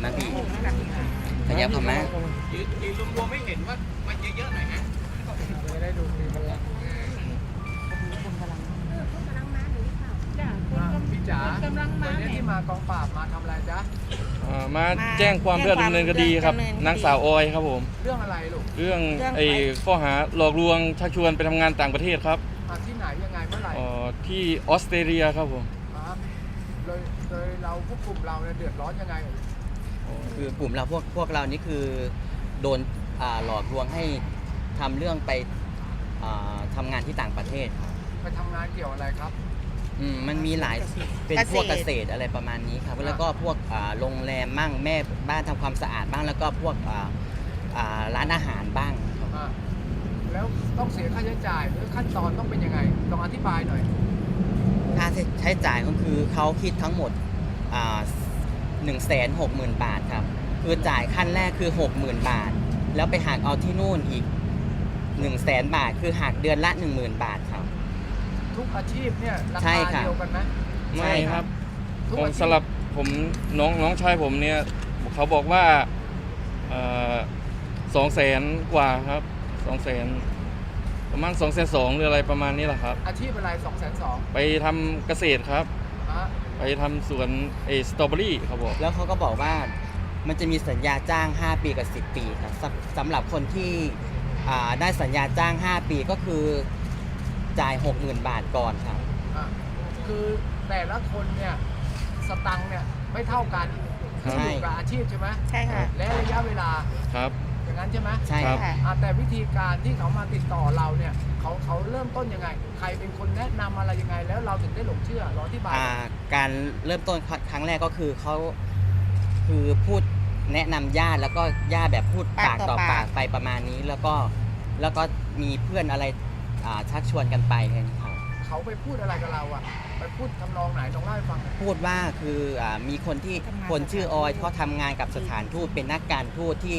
เข้ามาพี่ขยับเข้ามายืนยืนรวมๆไม่เห็นว่ามันเยอะๆหน่อยฮะไม่ได้ดูมีพลังพี่จ๋าวันนี้ที่มากองปราบมาทำอะไรจ๊ะอ่ามาแจ้งความเพื่อดำเนินคดีครับดำเนินคดีนางสาวออยครับผม เรื่องอะไรลูกเรื่องเรื่องไอ้ไปข้อหาหลอกลวงชักชวนไปทำงานต่างประเทศครับอ่าที่ไหนยังไงเมื่อไหร่เอ่อที่ออสเตรเลียครับผมอ่าเลยเลยเราพวกกลุ่มเราเนี่ยเดือดร้อนยังไง คือกลุ่มเราพวกพวกเรานี่คือโดนหลอกลวงให้ทำเรื่องไปทำางานที่ต่างประเทศครับไปทำงานเกี่ยวอะไรครับ อืมมันมีหลายเป็นพวกเกษตรอะไรประมาณนี้ครับแล้วก็พวกโรงแรมมั่งแม่บ้านทำความสะอาดบ้างแล้วก็พวกร้านอาหารบ้างแล้วต้องเสียค่าใช้จ่ายหรือขั้นตอนต้องเป็นยังไงลองอธิบายหน่อย ค่าใช้จ่ายก็คือเขาคิดทั้งหมด 1 6 0 0 0 0 บาทครับ คือจ่ายขั้นแรกคือ 60,000 บาท แล้วไปหักเอาที่นู่นอีก 1 0 0 0 0 0 บาท คือหักเดือนละ 10,000 บาทครับ ทุกอาชีพเนี่ยราคาเดียวกันไหมไม่ครับผมสลับผมน้องน้องชายผมเนี่ยเขาบอกว่าสองแสนกว่าครับสองแสนประมาณสองแสนสองหรืออะไรประมาณนี้แหละครับ อาชีพอะไรสองแสนสองไปทำเกษตรครับ ไปทำสวนเอสตรอเบอรี่เขาบอก แล้วเขาก็บอกว่ามันจะมีสัญญาจ้าง 5 ปีกับ 10 ปีครับสำสำหรับคนที่อ่าได้สัญญาจ้าง 5 ปีก็คือจ่าย 60,000 บาทก่อนครับ อะคือแต่ละคนเนี่ยสตังค์เนี่ยไม่เท่ากันครับ ขึ้นอยู่กับอาชีพใช่ไหมใช่ค่ะ และระยะเวลา ครับ อย่างนั้นใช่ไหมใช่ครับ ค่ะ อะแต่วิธีการที่เขามาติดต่อเราเนี่ยเขาเขาเริ่มต้นยังไง ใครเป็นคนแนะนำอะไรยังไง แล้วเราถึงได้หลงเชื่อรอที่บายอ่าการเริ่มต้นครั้งแรกก็คือเขาคือพูดแนะนำญาติแล้วก็ญาติแบบพูดปาปากกต่ต่ออปาปาก กไปประมาณนี้แล้วก็แล้วก็มีเพื่อนอะไรอ่าชักชวนกันไปครับเขาไปพูดอะไรกับเราอะไปพูดทำนองไหนลองเล่าให้ฟังหน่อยพูดว่าคืออามีคนที่ทำงานคนชื่อออยเขาทำงานกับสถานทูตเป็นนักการทูตที่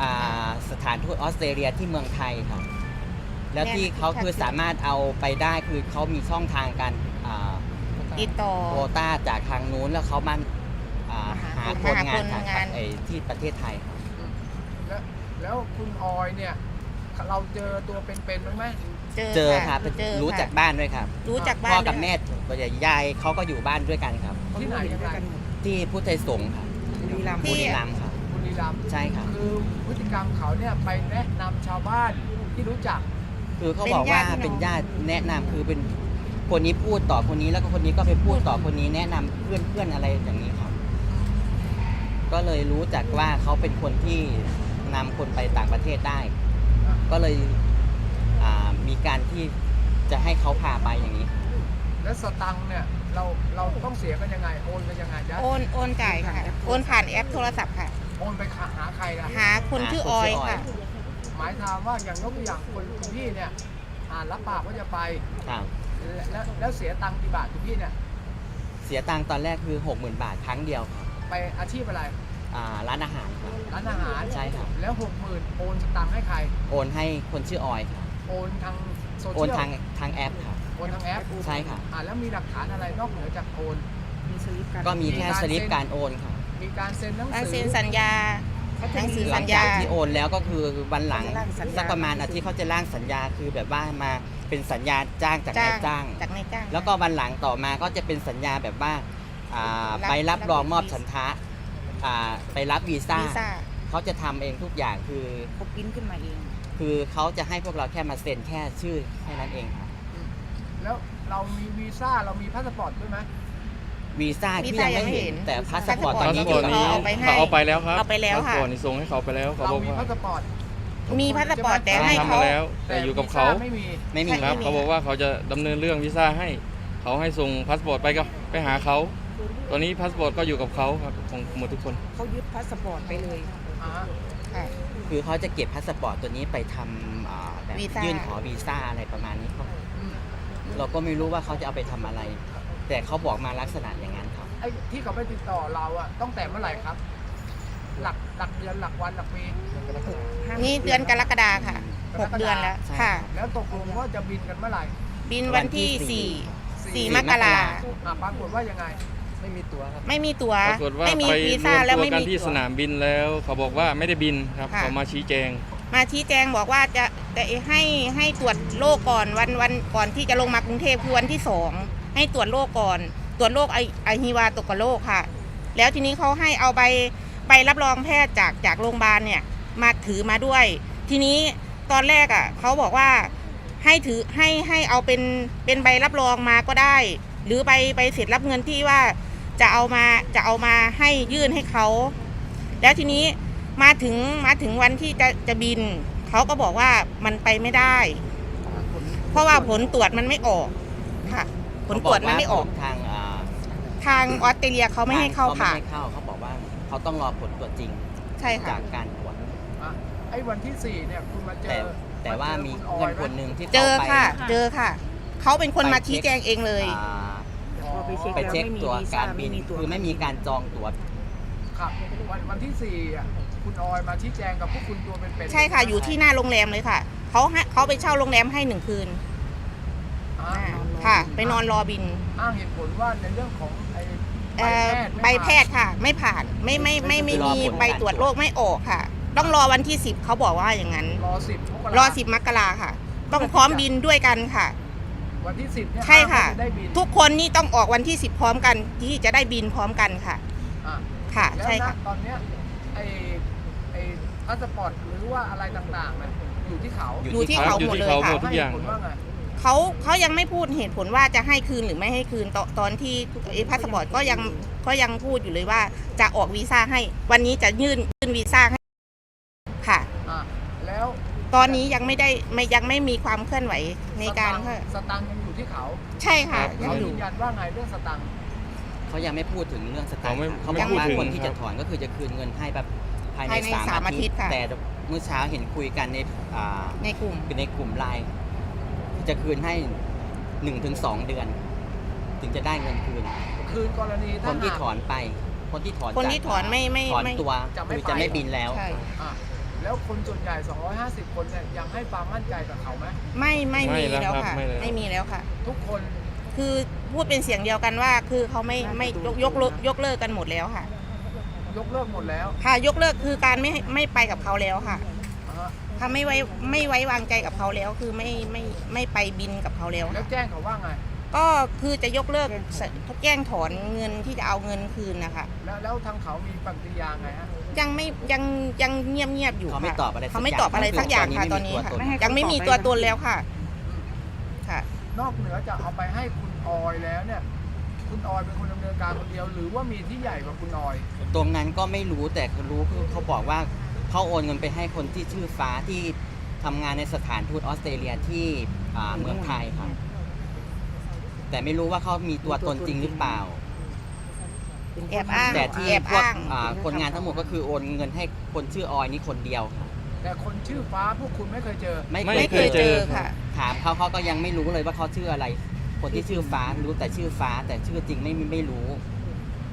อ่าสถานทูตออสเตรเลียที่เมืองไทยครับ แล้วที่เขาคือสามารถเอาไปได้คือเขามีช่องทางการอ่าติดต่อ โควต้าจากทางนู้นแล้วเขามันอ่าหาหาคนคนงานหาคนจากงาน ไอ้ที่ประเทศไทยครับแล้วแล้วคุณออยเนี่ย เราเจอตัวเป็นๆบ้างไหมเจอเจอคค่ะรับเจอรู้ค่ะจากบ้านด้วยครับรู้จากบ้านพ่อกับด้วยแม่ยายเขาก็อยู่บ้านด้วยกันครับ ที่ไหนยังไงที่พุทธไทยสงฆ์ครับบุรีรัมย์บุรีรัมย์ครับบุ รีรัมย์ใช่ครับคือพฤติกรรมเขาเนี่ยไปแนะนำชาวบ้านที่รู้จัก คือเขาบอกว่าเป็เป็นนญาญาติติพี่น้องแนะนำคือเป็นคนนี้พูดต่อคนนี้แล้วก็คนนี้ก็ไปพูดต่อคนนี้แนะนำเพื่อนเพื่อนอะไรอย่างนี้ครับ ก็เลยรู้จักว่าเขาเป็นคนที่นำคนไปต่างประเทศได้ อะ ก็เลยอ่ามีการที่จะให้เขาพาไปอย่างนี้ แล้วสตังค์เนี่ยเราเราต้องเสียกันยังไงโอนกันยังไงจ๊ะโอนโอนจ่ายค่ะ โอนผ่านแอปโทรศัพท์ค่ะ โอนไปหาใครนะหาคนชื่อออยค่ะ หมายความว่าอย่างยกตัวอย่างคนคุณพี่เนี่ยอ่ารับปากว่าจะไปครับ แล้วแล้วเสียตังค์กี่บาทคุณพี่เนี่ยเสียตังค์ตอนแรกคือ60,000 บาทครั้งเดียวครับไปอาชีพอะไรอ่าร้านอาหารครับ ร้านอาหารใช่ครับ แล้วหกหมื่นโอนสตังค์ให้ใคร โอนให้คนชื่อออยครับโอนทางโซโอเชีนยลทางทางแอปครับ โอนทางแอปใช่ค่ะอ่าแล้วมีหลักฐานอะไรนอกเหนือจากโอน ก็มีแค่สลิปการโอนครับ มีการเซ็นหนังการสืเซ็อนสัญญา หนังสือหลัสังญจาญากที่โอนแล้วก็คือวันหลังเขาจะร่างสัญญา สักประมาณอาทิตย์เขาจะร่างสัญญาคือแบบว่ามาเป็นสัญญาจ้างจากนายจ้าง จากนายจ้าง แล้วก็วันหลังต่อมาก็จะเป็นสัญญาแบบว่าอ่ารับไปรับรองมอบรับฉันทะอ่าไปรับวีซ่าวีซ่าเขาจะทำเองทุกอย่างคือ เขาปริ้นขึ้นมาเอง คือเขาจะให้พวกเราแค่มาเซ็นแค่ชื่อแค่นั้นเองครับแล้วเรามีวีซ่าเรามีพาสปอร์ตด้วยไหม วีซ่าวีที่ซ่ายังไม่ยังไม่เห็นเห็นแต่พาสปอร์ตพาตอนพาสนี้ปอร์ตนี้เอาไปให้เขาเอาไปแล้วครับเอาไปแล้วพาสค่ะปอร์ตนี่ส่งให้เขาไปแล้วเขาเราบอกมีว่าพาสปอร์ตมีพาสปอร์ตแต่ให้ทำเขามาแล้ว แต่อยู่กับเขาวีซ่ไม่มี ไม่มี ครับไม่มีเขาบอกว่าเขาจะดำเนินเรื่องวีซ่าให้เขาให้ส่งพาสปอร์ตไปก็ไปหาเขาตอนนี้พาสปอร์ตก็อยู่กับเขาครับของหมดทุกคน เขายึดพาสปอร์ตไปเลยอ่าค่ะคือเขาจะเก็บพาสปอร์ตตัวนี้ไปทำอ่าแบบวีซ่ายื่ ยื่นขอวีซ่าอะไรประมาณนี้ครับอืมเราก็ไม่รู้ว่าเขาจะเอาไปทำอะไร แต่เขาบอกมาลักษณะอย่างนั้นครับ ไอ้ที่เขาไปติดต่อเราอะต้องแต่เมื่อไหร่ครับ หลักหลักเดือนหลักวันหลักปี นี่เดือนกรกฎาค่ะหกเดือนแล้วใช่ ค่ะครับแล้วตกลงว่าจะบินกันเมื่อไหร่บินวันที่วันที่สี่ สี่สี่สี่มกรามกราอ่าปรากฏว่ายังไง ไม่มีตัวครับ ไม่มีตัวปรากฏว่าไม่มีไปวีรซ่าวมแล้วตัวไม่กันมีที่ตั๋สวนามบินแล้ว เขาบอกว่าไม่ได้บินครับค่ะ เขามาชี้แจง มาชี้แจงบอกว่าจะจะให้ให้ตรวจโรคก่อนวันวันก่อนที่จะลงมากรุงเทพคือวันที่สอง ให้ตรวจโรคก่อน ตรวจโรคไอไอฮิวาตกกโรคค่ะ แล้วทีนี้เขาให้เอาใบใบรับรองแพทย์จากจากโรงพยาบาลเนี่ยมาถือมาด้วย ทีนี้ตอนแรกอะเขาบอกว่าให้ถือให้ให้เอาเป็นเป็นใบรับรองมาก็ได้ หรือใบใบเสร็จรับเงินที่ว่าจะเอามาจะเอามาให้ยื่นให้เขาแล้วทีนี้มาถึงมาถึงวันที่จะจะบินเขาก็บอกว่ามันไปไม่ได้ เพราะว่าผลตรวจมันไม่ออก ผลตรวจมันไม่ออก ทางอ่าทางออสเตรเลียเขาไม่ให้เข้าไม่ผ่านให้เข้าเขาบอกว่าเขาต้องรอผลตรวจจริงใช่ค่ะ จากการตรวจ อะไอ้วันที่สี่เนี่ยคุณมาเจแต่อแต่ว่ามีคุณอเพื่ออยนไหมคนหนึ่งที่เจอขาไปค่ะ เจอค่ะ เขาเป็นคนมาไปเช็คชี้แจงเองเลย อ่าอ๋อพอไปเช็ค ไปเช็คแล้วไม่มีตัววีซ่าการบินไม่มีตั๋วคือไม่มีการจองตั๋ว ครับวันวันที่สี่อะคุณออยมาชี้แจงกับพวกคุณตัวเป็นๆใช่ค่ะ อยู่ที่หน้าโรงแรมเลยค่ะ เขาให้เขาไปเช่าโรงแรมให้หนึ่งคืนอ่าอ่า ค่ะ ไปนอนรอบินอ้างเหตุผลว่าในเรื่องของไอ้เอ่อใบแพทย์ค่ะ ไม่ผ่านไม่ไม่ไม่ไม่รอมีผลใบตรวจโรคไม่ออกค่ะ ต้องรอวันที่สิบเขาบอกว่าอย่างนั้น รอสิบมกรารอสิบมกราค่ะ ต้องพร้อมบินด้วยกันค่ะ วันที่สิบเนี่ยใช่ค่ะ อ้างว่าจได้บินทุกคนนี่ต้องออกวันที่สิบพร้อมกัน ที่จะได้บินพร้อมกันค่ะ อะค่ะแล้วใช่ณค่ะ ตอนเนี้ยไอ้ไอ้พาสปอร์ตหรือว่าอะไรต่างๆมันอยู่ที่เขาอยู่อยู่ที่ที่เขาเขาหมดเลยอยู่ที่เขาค่ะหมดทุกอย่างให้เหตุผลว่าไง เขาเขายังไม่พูดเหตุผลว่าจะให้คืนหรือไม่ให้คืนตอนตอนที่ไอ้พาสปอร์ตก็ยังก็ยังพูดอยู่เลยว่าจะออกวีซ่าให้ วันนี้จะยื่นยื่นวีซ่าให้ค่ะ อะแล้วตอนนี้ยังไม่ได้ไม่ยังไม่มีความเคลื่อนไหวในการสตังค์สตังค์ยังอยู่ที่เขาใช่ค่ะครับยังเขาอยืยู่ นยันว่าไงเรื่องสตังค์เขายังไม่พูดถึงเรื่องสตางเขาค์ไม่ค่ะเขาไม่บอกพูดว่าถึงคนที่ครัจะบถอนก็คือจะคืนเงินให้แบบภายในภายในสามสามอาทิตย์อาทิตย์ ค่ะ แต่เมื่อเช้าเห็นคุยกันในอ่าในกลุ่ม ในกลุ่มไลน์ จะคืนให้หนึ่งถึงสองเดือน ถึงจะได้เงินคืน คืนกรณีคถ้านที่หากถอนไป คนที่ถอนคนที่จากถอนไม่ไม่ถอนไม่ ตัวจะไม่คือไปจะไม่บินแล้ว ใช่อะแล้วคนส่วนใหญ่ 250 คนเนี่ยยังให้ความมั่นใจกับเขาไหมไม่ไม่ไม่มีแล้วแล้วครับค่ะไม่แล้ว ไม่มีแล้วค่ะ ทุกคนคือพูดเป็นเสียงเดียวกันว่า คือเขาไม่ไม่ยกยกเลิกยกเลิกกันหมดแล้วค่ะ ยกเลิกหมดแล้ว ค่ะยกเลิกคือการไม่ให้ไม่ไปกับเขาแล้วค่ะอะฮะ ถ้าไม่ไว้ไม่ไว้วางใจกับเขาแล้วคือไม่ไม่ไม่ไปบินกับเขาแล้วแล้วค่ะแจ้งเขาว่าไง ก็คือจะยกเลิกแจ้งถอนเงินที่จะเอาเงินคืนนะคะ แล้วแล้วทางเขามีปฏิกิริยาไงฮะ ยังไม่ยังยังเงียบเงียบๆอยู่เขาไม่ค่ะตอบอะไรสักเขาไม่ตอบอะไรสักอย่างค่ะอย่างตอนนี้ตอนนี้ค่ะไม่มีตัวตนยังไม่มีตัวตนแล้วค่ะค่ะ นอกเหนือจากเอาไปให้คุณออยแล้วเนี่ย คุณออยเป็นคนดำเนินการคนเดียว หรือว่ามีที่ใหญ่กว่าคุณออย ตรงนั้นก็ไม่รู้แต่รู้คือเขาบอกว่า เขาโอนเงินไปให้คนที่ชื่อฟ้าที่ทำงานในสถานทูตออสเตรเลียที่อ่าเมืองไทยครับ แต่ไม่รู้ว่าเขามีตัวตนจริงหรือเปล่า แอบอ้างแต่ที่แอบพวกอ้างอ่าคนงานทั้งหมดก็คือโอนเงินให้คนชื่อออยนี่คนเดียวครับแต่คนชื่อฟ้าพวกคุณไม่เคยเจอ ไม่ไม่เคไม่ยเคยเจเจออค่ะ ถามเขาเขาก็ยังไม่รู้เลยว่าเขาชื่ออะไร คนที่ชื่อฟ้ารู้แต่ชื่อฟ้า แต่ชื่อจริงไม่ไม่รู้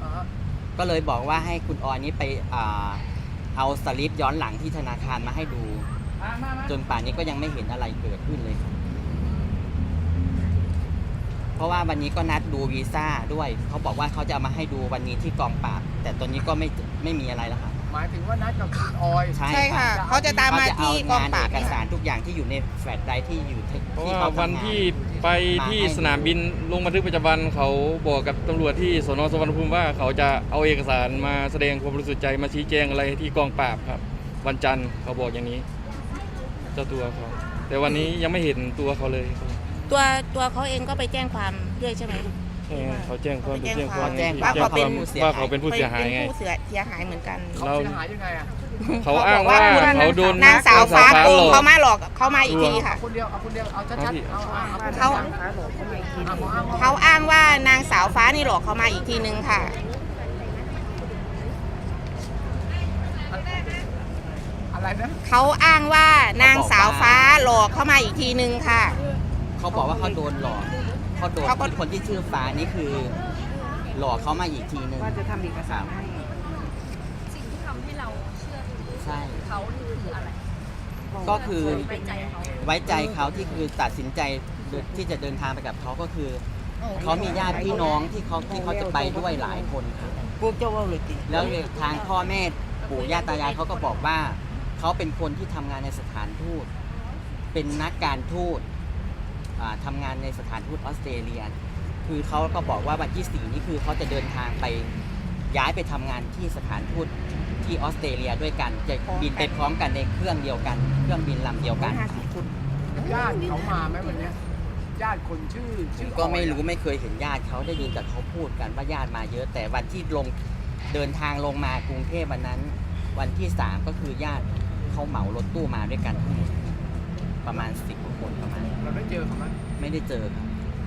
อ่าฮะก็เลยบอกว่าให้คุณออยนี่ไปอ่า เอาสลิปย้อนหลังที่ธนาคารมาให้ดู จนป่านนี้ก็ยังไม่เห็นอะไรเกิดขึ้นเลยครับเพราะว่าวันนี้ก็นัดดูวีซ่าด้วย เขาบอกว่าเขาจะเอามาให้ดูวันนี้ที่กองปราบ แต่ตอนนี้ก็ไม่ไม่มีอะไรแล้วค่ะหมายถึงว่านัดกับคุณออยใช่ใช่ค่ะ เขาจะตามเขามาจะเอาที่กองงานปราเอบกเนี่ยสาค่ะรทุกอย่างที่อยู่ในแฟลชไดรฟ์ที่อยู่ที่เพราะที่ว่าเขาทำงวันที่ ไปที่มาให้สนามบินลงบันทึกประจำวันเขาบอกกับตำรวจที่สนสุวรรณภูมิว่าเขาจะเอาเอกสารมาแสดงความบริสุทธิ์ใจมาชี้แจงอะไรที่กองปราบครับ วันจันทร์เขาบอกอย่างนี้ เจ้าตัวเขาแต่วันนี้ยังไม่เห็นตัวเขาเลยตัวตัวเขาเองก็ไปแจ้งความด้วยใช่ไหมใช่ไงเขาแจ้งความเขาไปแจ้งความแจ้งแจ้งว่าเขาเป็นว่าเขาเป็นผู้เสียหายไงเป็นผู้เสียหายเหมือนกัน เขาเราเสียหายยังไงอะ เขาอ้างว่าคุณเขาโดนนางสาวฟ้าโกงหลอกเขามาหลอกเขามาอีกทีค่ะเอาคนเดียวเอาคนเดียวเอาชัดๆเอาเอาเอาเขาฟ้าหลอกเขามาอีกทีหเอานึ่งเอาเอาเขาอ้างว่านางสาวฟ้านี่หลอกเขามาอีกทีนึงค่ะอะไรนะเขาอ้างว่านางสาวฟ้าหลอกเขามาอีกทีนึงค่ะ เขาบอกว่าเขาโดนหลอกเขาโดนเขาก็ คนที่ชื่อฟ้านี่คือ หลอกเขามาอีกทีนึงว่าจะทำเอกสารให้ สิ่งที่ทำให้เราเชื่อถือ ใช่ เขานี่คืออะไรก็คือไว้ใจเขาไว้ใจเขาที่คือตัดสินใจที่จะเดินทางไปกับเขาก็คือ เขามีญาติพี่น้องที่เขาที่เขาจะไปด้วยหลายคนครับพวกเจ้าว่าเลยติแล้วทางพ่อแม่ปู่ย่าตายายเขาก็บอกว่า เขาเป็นคนที่ทำงานในสถานทูต เป็นนักการทูตอ่าทำงานในสถานทูตออสเตรเลีย คือเขาก็บอกว่าวันที่สี่นี่คือเขาจะเดินทางไปย้ายไปทำงานที่สถานทูต ที่ออสเตรเลียด้วยกันจะบินไปพร้อมกันในเครื่องเดียวกัน เครื่องบินลำเดียวกัน ห้าสิบคนญาติเขามาไหมวันเนี้ยญาติคนชื่อผชื่มอก็ไม่ออยรู้ไม่เคยเห็นญาติเขาได้ยินแต่เขาพูดกันว่าญาติมาเยอะ แต่วันที่ลงเดินทางลงมากรุงเทพวันนั้น วันที่สามก็คือญาติเขาเหมารถตู้มาด้วยกันทั้งหมดประมาณสิบคนประมาณเราได้เจอเขาไหมไม่ได้เจอครับ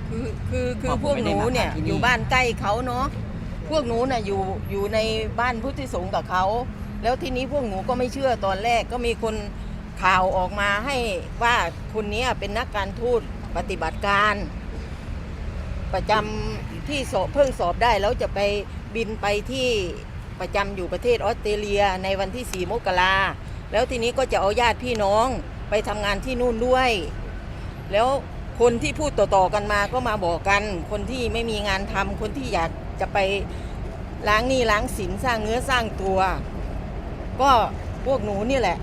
คือคือคือเพราะผมพวกไม่หได้นูมาเนี่ยที่นี่อยู่บ้านใกล้เขาเนาะ พวกหนูน่ะอยู่อยู่ในบ้านพุทธิสงฆ์กับเขา แล้วทีนี้พวกหนูก็ไม่เชื่อตอนแรกก็มีคนข่าวออกมาให้ว่าคนนี้เป็นนักการทูตปฏิบัติการ ประจำที่สอบเพิ่งสอบได้แล้วจะไปบินไปที่ประจำอยู่ประเทศออสเตรเลียในวันที่ 4 มกราแล้วทีนี้ก็จะเอาญาติพี่น้องไปทำงานที่นู่นด้วย แล้วคนที่พูดต่อๆกันมาก็มาบอกกัน คนที่ไม่มีงานทำคนที่อยาก จะไปล้างหนี้ล้างสินสร้างเนื้อสร้างตัว ก็พวกหนูนี่แหละ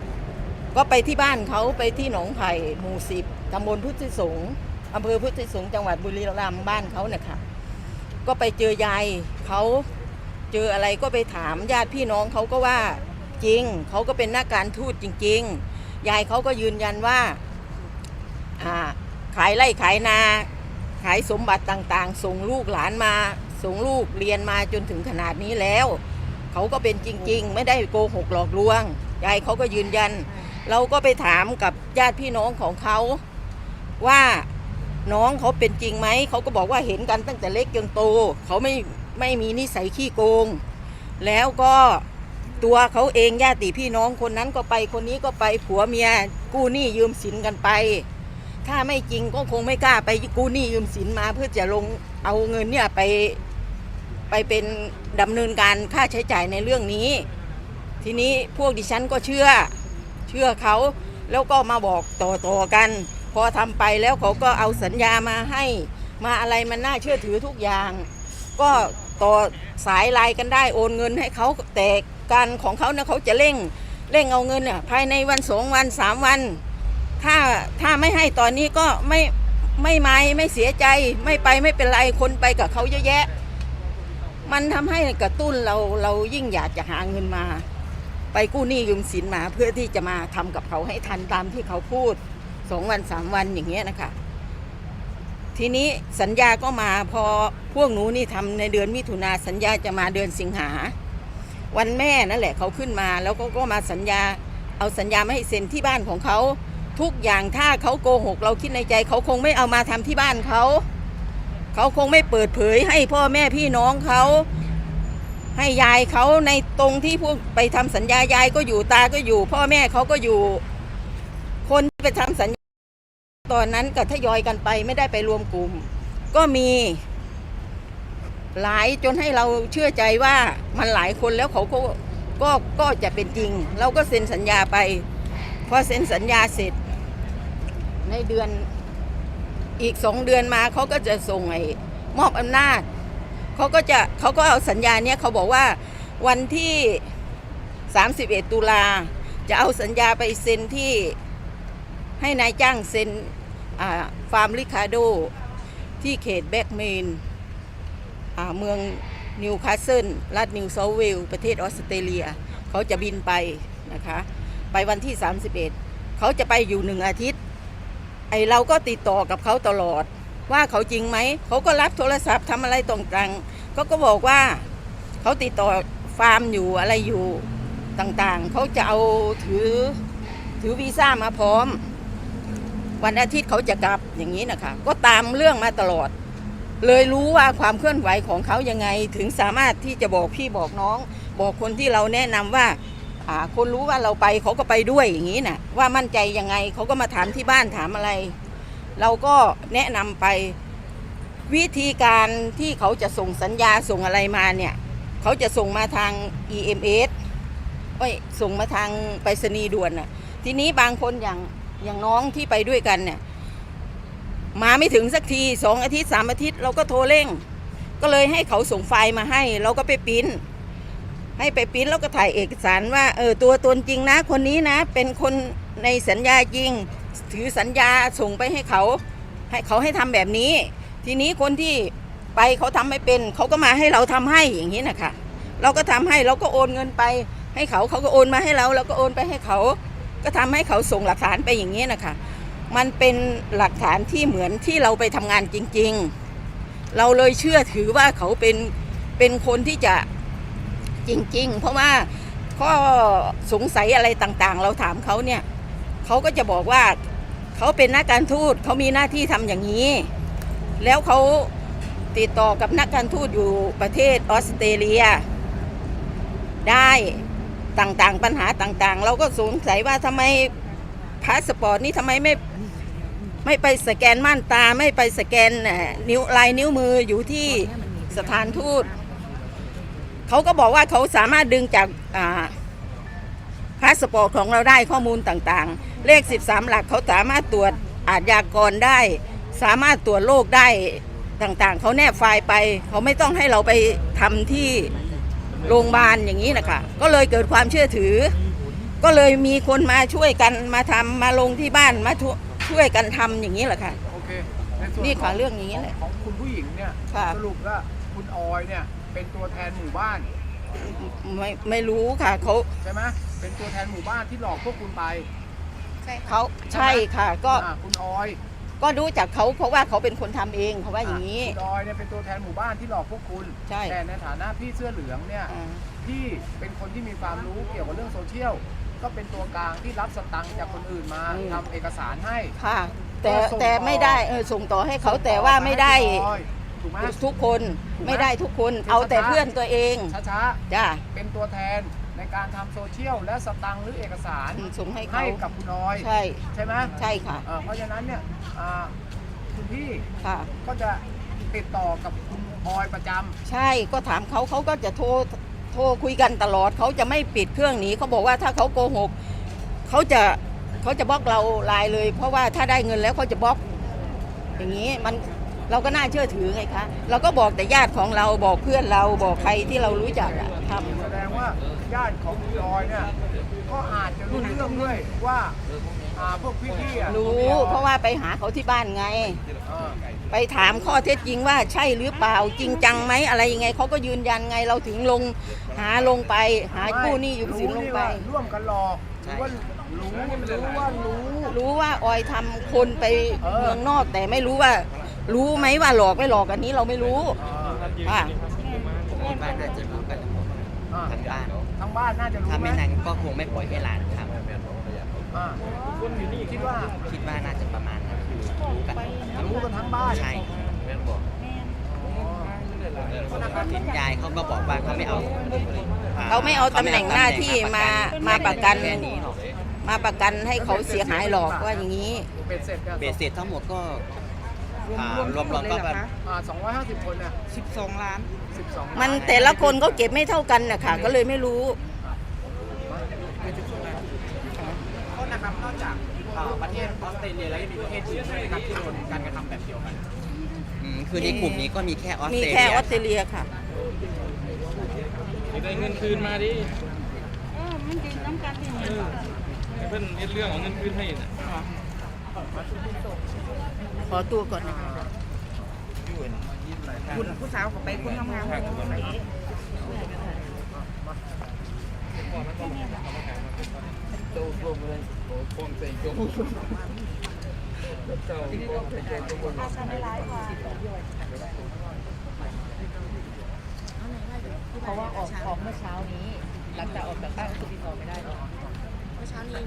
ก็ไปที่บ้านเขาไปที่หนองไผ่หมู่สิบตำบลพุทธิสงฆ์อำเภอพุทธิสงฆ์จังหวัดบุรีรัมย์บ้านเขาเนี่ยค่ะ ก็ไปเจอยายเขาเจออะไรก็ไปถามญาติพี่น้องเขาก็ว่าจริงเขาก็เป็นหนักการทูตจริง ๆ ยายเขาก็ยืนยันว่าขายไร่ขายนา ขายสมบัติต่างๆ ส่งลูกหลานมา ส่งลูกเรียนมาจนถึงขนาดนี้แล้ว เขาก็เป็นจริง ๆ ไม่ได้โกหกหลอกลวงยายเขาก็ยืนยัน เราก็ไปถามกับญาติพี่น้องของเขา ว่าน้องเขาเป็นจริงไหมเขาก็บอกว่าเห็นกันตั้งแต่เล็กจนโต เขาไม่ไม่มีนิสัยขี้โกง แล้วก็ตัวเขาเองญาติพี่น้องคนนั้นก็ไปคนนี้ก็ไปผัวเมียกู้หนี้ยืมสินกันไป ถ้าไม่จริงก็คงไม่กล้าไปกู้หนี้ยืมสินมาเพื่อจะลงเอาเงินเนี่ยไป ไปเป็นดำเนินการค่าใช้จ่ายในเรื่องนี้ ทีนี้พวกดิฉันก็เชื่อเชื่อเขาแล้วก็มาบอกต่อๆกัน พอทำไปแล้วเขาก็เอาสัญญามาให้มาอะไรมันน่าเชื่อถือทุกอย่าง ก็ต่อสายไลน์กันได้โอนเงินให้เขาแต่การของเขาเนี่ยเขาจะเร่งเร่งเอาเงินเนี่ยภายในวันสองวันสามวัน ถ้าถ้าไม่ให้ตอนนี้ก็ไม่ไม่ไม่ไม่เสียใจไม่ไปไม่เป็นไรคนไปกับเขาเยอะแยะ มันทำให้กระตุ้นเราเรายิ่งอยากจะหาเงินมา ไปกู้หนี้ยืมสินมาเพื่อที่จะมาทำกับเขาให้ทันตามที่เขาพูดสองวันสามวันอย่างเงี้ยนะคะ ทีนี้สัญญาก็มาพอพวกหนูนี่ทำในเดือนมิถุนาสัญญาจะมาเดือนสิงหา วันแม่นั่นแหละเขาขึ้นมาแล้วก็ก็มาสัญญาเอาสัญญามาให้เซ็นที่บ้านของเขา ทุกอย่างถ้าเขาโกหก เราคิดในใจเขาคงไม่เอามาทำที่บ้านเขา เขาคงไม่เปิดเผยให้พ่อแม่พี่น้องเขาให้ยายเขาในตรงที่พวกไปทำสัญญายายก็อยู่ตาก็อยู่ พ่อแม่เขาก็อยู่ คนที่ไปทำสัญญาตอนนั้นก็ทยอยกันไปไม่ได้ไปรวมกลุ่ม ก็มีหลายจนให้เราเชื่อใจว่ามันหลายคนแล้วเขาก็ก็ก็จะเป็นจริง เราก็เซ็นสัญญาไปพอเซ็นสัญญาเสร็จ ในเดือน อีกสองเดือนมาเขาก็จะส่งไอ้มอบอำนาจเขาก็จะเขาก็เอาสัญญาเนี้ยเขาบอกว่าวันที่ 31 ตุลาจะเอาสัญญาไปเซ็นที่ให้นายจ้างเซ็นอ่าฟาร์มริคาโด ที่เขตแบ็กเมนอ่าเมืองนิวคาสเซิลรัฐนิวเซาเวลส์ประเทศออสเตรเลีย เขาจะบินไปนะคะ ไปวันที่ 31 เขาจะไปอยู่หนึ่งอาทิตย์ อเราก็ติดต่อกับเขาตลอด ว่าเขาจริงไหม เขาก็รับโทรศัพท์ทำอะไรต่างๆเขาก็บอกว่าเขาติดต่อฟาร์มอยู่อะไรอยู่ต่างๆ เขาจะเอาถือถือวีซ่ามาพร้อม วันอาทิตย์เขาจะกลับอย่างนี้นะคะ ก็ตามเรื่องมาตลอด เลยรู้ว่าความเคลื่อนไหวของเขายังไง ถึงสามารถที่จะบอกพี่บอกน้อง บอกคนที่เราแนะนำว่าอ่า คนรู้ว่าเราไปเขาก็ไปด้วยอย่างนี้นะว่ามั่นใจยังไงเขาก็มาถามที่บ้านถามอะไร เราก็แนะนำไปวิธีการที่เขาจะส่งสัญญาส่งอะไรมาเนี่ยเขาจะส่งมาทาง EMS เอ้ยส่งมาทางไปรษณีย์ด่วนน่ะ ทีนี้บางคนอย่างอย่างน้องที่ไปด้วยกันเนี่ยมาไม่ถึงสักทีสองอาทิตย์สามอาทิตย์ เราก็โทรเร่ง ก็เลยให้เขาส่งไฟล์มาให้ เราก็ไปปริ้น ให้ไปปิ้นแล้วก็ถ่ายเอกสารว่าเออตัวตนจริงนะ คนนี้นะ เป็นคนในสัญญาจริง ถือสัญญาส่งไปให้เขา ให้เขาให้ทำแบบนี้ ทีนี้คนที่ไปเขาทำไม่เป็น เขาก็มาให้เราทำให้อย่างนี้นะคะเราก็ทำให้เราก็โอนเงินไป ให้เขาเขาก็โอนมาให้เราเราก็โอนไปให้เขา ก็ทำให้เขาส่งหลักฐานไปอย่างนี้นะคะมันเป็นหลักฐานที่เหมือนที่เราไปทำงานจริง ๆ เราเลยเชื่อถือว่าเขาเป็นเป็นคนที่จะ จริง ๆ เพราะว่าข้อสงสัยอะไรต่างๆ เราถามเขาเนี่ยเขาก็จะบอกว่าเขาเป็นนักการทูตเขามีหน้าที่ทำอย่างนี้ แล้วเขาติดต่อกับนักการทูตอยู่ประเทศออสเตรเลีย ได้ต่างๆปัญหาต่างๆ เราก็สงสัยว่าทำไมพาสปอร์ตนี่ทำไมไม่ไม่ไปสแกนม่านตาไม่ไปสแกนนิ้วลายนิ้วมืออยู่ที่สถานทูต เขาก็บอกว่าเขาสามารถดึงจากอ่าพาสปอร์ตของเราได้ข้อมูลต่างๆ เลข 13 หลักเขาสามารถตรวจอาชญากรได้ สามารถตรวจโรคได้ต่างๆ เขาแนบไฟล์ไป เขาไม่ต้องให้เราไปทำที่โรงพยาบาลอย่างนี้นะคะก็เลยเกิดความเชื่อถือ ก็เลยมีคนมาช่วยกันมาทำมาลงที่บ้านมาช่วยช่วยกันทำอย่างนี้แหละค่ะโอเคในส่วนนี่ค่ะขเรื่องอย่างนี้แหละของคุณผู้หญิงเนี่ยค่ะสรุปว่าคุณออยเนี่ย เป็นตัวแทนหมู่บ้านไม่ไม่รู้ค่ะเขาใช่ไหมเป็นตัวแทนหมู่บ้านที่หลอกพวกคุณไปเขาใช่ค่ะ ก็อ่าคุณออยก็รู้จักเขาเพราะว่าเขาเป็นคนทำเองเขาว่าอย่างนี้ คุณออยเนี่ยเป็นตัวแทนหมู่บ้านที่หลอกพวกคุณใช่ แต่ในฐานะพี่เสื้อเหลืองเนี่ย อ่าพี่เป็นคนที่มีความรู้เกี่ยวกับเรื่องโซเชียล ก็เป็นตัวกลางที่รับสตังค์จากคนอื่นมาทำเอกสารให้ ค่ะ แต่ก็ส่งต่อ แต่ไม่ได้เออส่งต่อให้เขาแต่ว่าไม่ได้ให้คุณออย ถูกไหม ทุกคนถูกไหมไม่ได้ทุกคน เอาแต่เพื่อนตัวเองช้าจ้าๆ เป็นตัวแทนในการทำโซเชียลและสตังค์หรือเอกสารส่งให้เขาให้กับคุณออย ใช่ใช่ไหมใช่ค่ะเอ่อเพราะฉะนั้นเนี่ยอ่าคุณพี่ค่ะ ก็จะติดต่อกับคุณออยประจำใช่ก็ถามเขาเขาก็จะโทรโทรคุยกันตลอดเขาจะไม่ปิดเครื่องหนีเขาบอกว่าถ้าเขาโกหกเขาจะเขาจะบล็อกเราไลน์เลย เพราะว่าถ้าได้เงินแล้วเขาจะบล็อก อย่างนี้มัน เราก็น่าเชื่อถือไงคะเราก็บอกแต่ญาติของเราบอกเพื่อนเราบอกใครที่เรารู้จักอะทำ แสดงว่าญาติของคุณออยเนี่ยก็อาจจะรู้เรื่องด้วยว่าอ่าพวกพี่ๆอะรู้เพราะว่าไปหาเขาที่บ้านไงเออไปถามข้อเท็จจริงว่าใช่หรือเปล่าจริงจังไหมอะไรยังไงเขาก็ยืนยันไงเราถึงลงหาลงไป หากู้หนี้ยืมสินลงไป รู้นี่ว่าร่วมกันหลอกหรือว่ารู้รู้ว่ารู้ รู้ว่าออยทำคนไปเออเมืองนอกแต่ไม่รู้ว่า รู้ไหมว่าหลอกไม่หลอกอันนี้เราไม่รู้อ่าค่ะคิดว่าน่าจะรู้กันอ่าทั้งบ้านทั้งบ้านน่าจะรู้ถ้าไหมไม่นั้นก็คงไม่ปล่อยให้หลานทอ่าคิดว่าำคิดว่าน่าจะประมาณนั้นคือรู้กันรู้กันทั้งบ้านใช่เห็นยายเขาก็บอกว่าเขาไม่เอาเขาไม่เอาตำแหน่งหน้าที่มามาประกัน แค่นี้หรอกมาประกันให้เขาเสียหายหรอกว่าอย่างนี้เบ็ดเสร็จเนี่ยเบสเสร็จทั้งหมดก็ อ่ารวมๆก็แบบอ่าสองร้อยห้าสิบคนเนี่ย12 ล้านสิบสองมันแต่ละคนก็เก็บไม่เท่ากันนะคะก็เลยไม่รู้ โทษนะครับนอกจากเอ่อประเทศออสเตรเลียแล้วยังมีประเทศอื่นด้วยนะครับที่โดนการกระทำแบบเดียวกัน อืมคือในกลุ่มนี้ก็มีแค่ออสมีเตรแค่เลียออสเตรเลียค่ะ ได้เงินคืนมาดิเออมันจริงน้ำกันที่เอนี่อให้เพิ่นเฮ็ดเรื่องเอาเงินคืนให้น่ะ ขอตัวก่อนนะคะคุณผู้สาวก็ไปคุณทำงานเพราะว่าออกออกเมื่อเช้านี้ หลังจากออกจากบ้านคือติดต่อไม่ได้เมื่อเช้านี้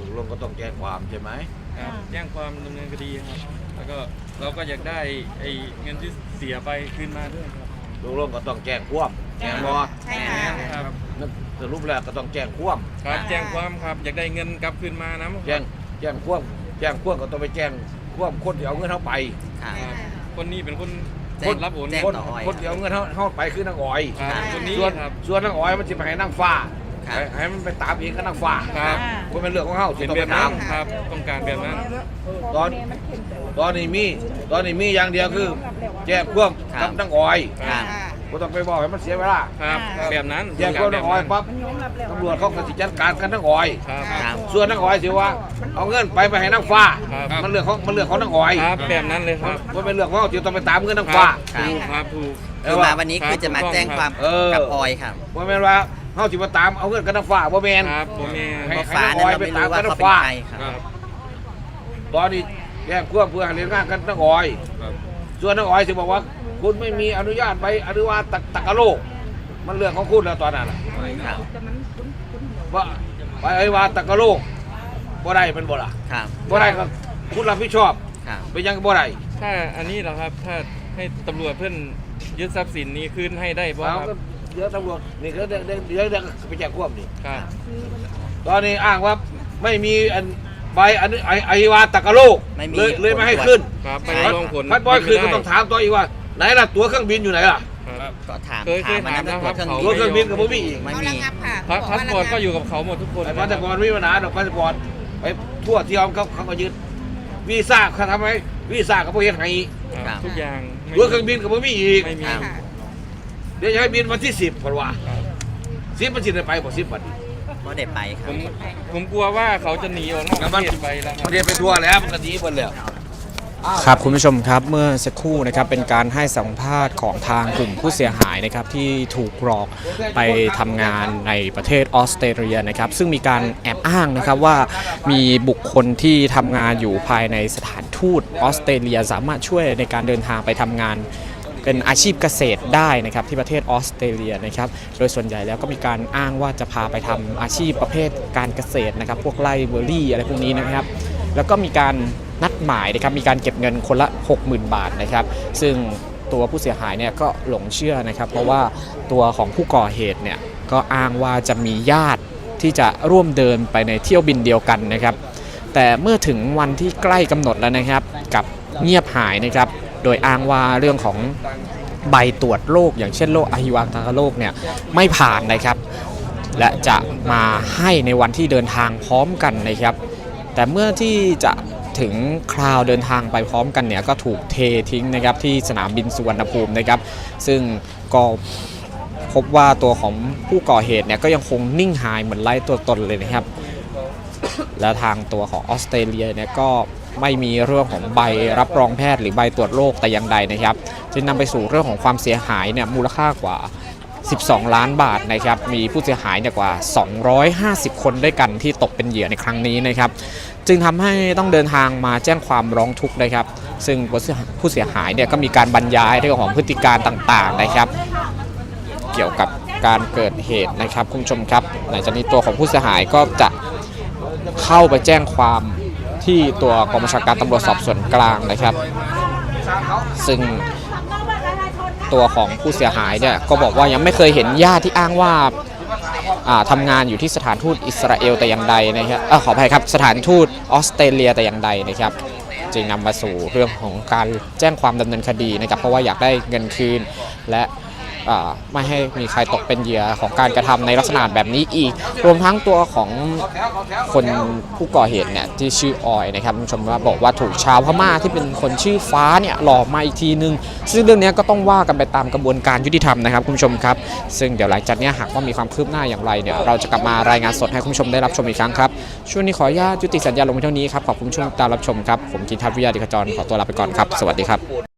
ตกลงก็ต้องแจ้งความใช่ไหมครับแจ้งความดำเนินคดีครับแล้วก็เราก็อยากได้ไอ้เงินที่เสียไปคืนมาด้วยครับตกลงก็ต้องแจ้งความแจ้งบอใช่ค่ะ ครับนั่นสรุปแล้วก็ต้องแจ้งความครับแจ้งความครับอยากได้เงินกลับคืนมานะแจ้งแจ้งความแจ้งความก็ต้องไปแจ้งความคนที่เอาเงินเข้าไปค่ะครับ คนนี้เป็นคนแจ้งคนรับโอนแจ้งคนต่ออ้อย คนที่เอาเงินเข้าเข้าไปคือนางอ้อย ครับคนนี้ส่วนครับ ส่วนนางอ้อยมันจะไปให้นางฟ้า คครับ ให้ให้มันไปตามเองกันนักฟ้าครับว่าเป็นเรื่องของเฮาที่เป็นต้องแบไปบตานั้มนครับ ต้องการแบบนั้น ตอนตอนนี้มี ตอนนี้มีอย่างเดียวคือ แจ้งความครักับบนังอ้อยครับบ่ต้องไปบอกให้มันเสียเวลาครับแบบนั้นแจ้งความนังอ้อยปั๊บตำรวจเขาก็สิจัดการกันนังอ้อย ครับ ครับ ส่วนนังอ้อยสิว่า เอาเงินไปไปให้นังฟ้า ครับ มันเรื่องของมันเรื่องของนังอ้อยครับ แบบนั้นเลยครับมันเป็นเรื่องของเฮาที่ต้องไปตามเงินนังฟ้า ครับ ถูกครับถูก คือมาวันนี้คือจะมาแจ้งความเออ กับออยครับบ่แม่นว่า เฮาสิมาตามเอาเงินกันนังฟ้าบ่แม่น ครับผมมีให้เพราะฟ้านั้นเราไม่รู้ว่าเขาเป็นใครครับครับตอนนี้แจ้งความเพื่อให้เรียนงานกันนังอ้อยส่วนนักอ้อยสิบอกว่า คุณไม่มีอนุญาตไปอนุญาตตักตักกะโลก มันเรื่องของคุณแล้วตอนนั้นน่ะครับว่าไปไอ้ว่าตักกะโลกบ่ได้เป็นบ่ล่ะครับบ่ได้ก็คุณรับผิดชอบครับเป็นยังบ่ได้ถ้าอันนี้เหรอครับ ถ้าให้ตำรวจเพื่อนยึดทรัพย์สินนี้คืนให้ได้บ่เอาคก็รับ เดี๋ยวตำรวจนี่ก็เดี๋ยวเดี๋ยวเดี๋ยวเดี๋ยวไปแจ้งความนี่ครับตอนนี้อ้างว่าไม่มีอันใบอันไอ้ไอ้ว่าตักกะโลกไม่มีเลยเลยไม่ให้ขึ้นครับไปใช่ลงผลพัดบอยคืนก็ไม่ได้ต้องถามตัวอีกว่า ไหนล่ะตั๋วเครื่องบินอยู่ไหนล่ะครับก็ถามเคยเคยถามมันนั้นถามแล้วครับเครื่องเขาตั๋วเครื่องบินกับบ่มีอีกไม่เขามีระงับค่ะพาสพาสปอร์ตก็อยู่กับเขาหมดทุกคนไอ้พาสปอร์ตไม่มีปัญหาดอกพาสปอร์ตไปทั่วเที่ยวเขาเขาก็ยึดวีซ่าเขาทำไมวีซ่าเขาบ่เฮ็ดให้อีกครับทุกอย่างไม่ตั๋วเครื่องบินก็บ่มีอีกไม่มีครับ เดี๋ยวจะให้บินวันที่10เพิ่นว่า10มันสิได้ไปบ่10บัดนี้ก็ได้ไปคผรับมผมกลัวว่าเขาจะหนีออกนอกประเทศไปแล้วคมัรับนเรียนไปทั่วแล้วมันก็ดีหมดแล้ว ครับคุณผู้ชมครับเมื่อสักครู่นะครับเป็นการให้สัมภาษณ์ของทางกลุ่มผู้เสียหายนะครับที่ถูกหลอกไปทำงานในประเทศออสเตรเลียนะครับซึ่งมีการแอบอ้างนะครับว่ามีบุคคลที่ทำงานอยู่ภายในสถานทูตออสเตรเลีย สามารถช่วยในการเดินทางไปทำงาน เป็นอาชีพเกษตรได้นะครับที่ประเทศออสเตรเลียนะครับโดยส่วนใหญ่แล้วก็มีการอ้างว่าจะพาไปทำอาชีพประเภทการเกษตรนะครับ พวกไร่เบอร์รี่อะไรพวกนี้นะครับ แล้วก็มีการนัดหมายนะครับมีการเก็บเงินคนละ 60,000 บาทนะครับ ซึ่งตัวผู้เสียหายเนี่ยก็หลงเชื่อนะครับ เพราะว่าตัวของผู้ก่อเหตุเนี่ยก็อ้างว่าจะมีญาติที่จะร่วมเดินไปในเที่ยวบินเดียวกันนะครับ แต่เมื่อถึงวันที่ใกล้กำหนดแล้วนะครับกับเงียบหายนะครับ โดยอ้างว่าเรื่องของใบตรวจโรคอย่างเช่นโรคอหิวาตาโรคเนี่ยไม่ผ่านนะครับ และจะมาให้ในวันที่เดินทางพร้อมกันนะครับ แต่เมื่อที่จะถึงคราวเดินทางไปพร้อมกันเนี่ยก็ถูกเททิ้งนะครับที่สนามบินสุวรรณภูมินะครับ ซึ่งก็พบว่าตัวของผู้ก่อเหตุเนี่ยก็ยังคงนิ่งหายเหมือนไร้ตัวตนเลยนะครับ และทางตัวของออสเตรเลียเนี่ยก็ ไม่มีเรื่องของใบรับรองแพทย์หรือใบตรวจโรคแต่อย่างใดนะครับจึงนำไปสู่เรื่องของความเสียหายเนี่ยมูลค่ากว่า 12 ล้านบาทนะครับมีผู้เสียหายเนี่ยกว่า 250 คนด้วยกันที่ตกเป็นเหยื่อในครั้งนี้นะครับจึงทำให้ต้องเดินทางมาแจ้งความร้องทุกข์นะครับ ซึ่งผู้เสียหายเนี่ยก็มีการบรรยายเรื่องของพฤติการต่างๆนะครับ เกี่ยวกับการเกิดเหตุนะครับคุณผู้ชมครับหลังจากนี้ตัวของผู้เสียหายก็จะเข้าไปแจ้งความ ที่ตัวกองบัญชาการตำรวจสอบสวนกลางนะครับ ซึ่งตัวของผู้เสียหายเนี่ยก็บอกว่ายังไม่เคยเห็นญาติที่อ้างว่าทำงานอยู่ที่สถานทูตอิสราเอลแต่อย่างใดนะครับอขออภัยครับสถานทูตออสเตรเลียแต่อย่างใดนะครับจึงนำมาสู่เรื่องของการแจ้งความดำเนินคดีนะครับเพราะว่าอยากได้เงินคืนและ ไม่ให้มีใครตกเป็นเหยื่อของการกระทำในลักษณะแบบนี้อีก รวมทั้งตัวของคนผู้ก่อเหตุเนี่ยที่ชื่อออยนะครับคุณผู้ชมว่าบอกว่าถูกชาวพม่าที่เป็นคนชื่อฟ้าเนี่ยหลอกมาอีกทีนึง ซึ่งเรื่องนี้ก็ต้องว่ากันไปตามกระบวนการยุติธรรมนะครับคุณผู้ชมครับ ซึ่งเดี๋ยวหลังจากนี้หากว่ามีความคืบหน้าอย่างไรเนี่ยเราจะกลับมารายงานสดให้คุณผู้ชมได้รับชมอีกครั้งครับช่วงนี้ขออนุญาตยุติสัญญาลงไปเท่านี้ครับขอบคุณผู้ชมตามรับชมครับผมกินทัพวิทยาดิขจรขอตัวลาไปก่อนครับ สวัสดีครับ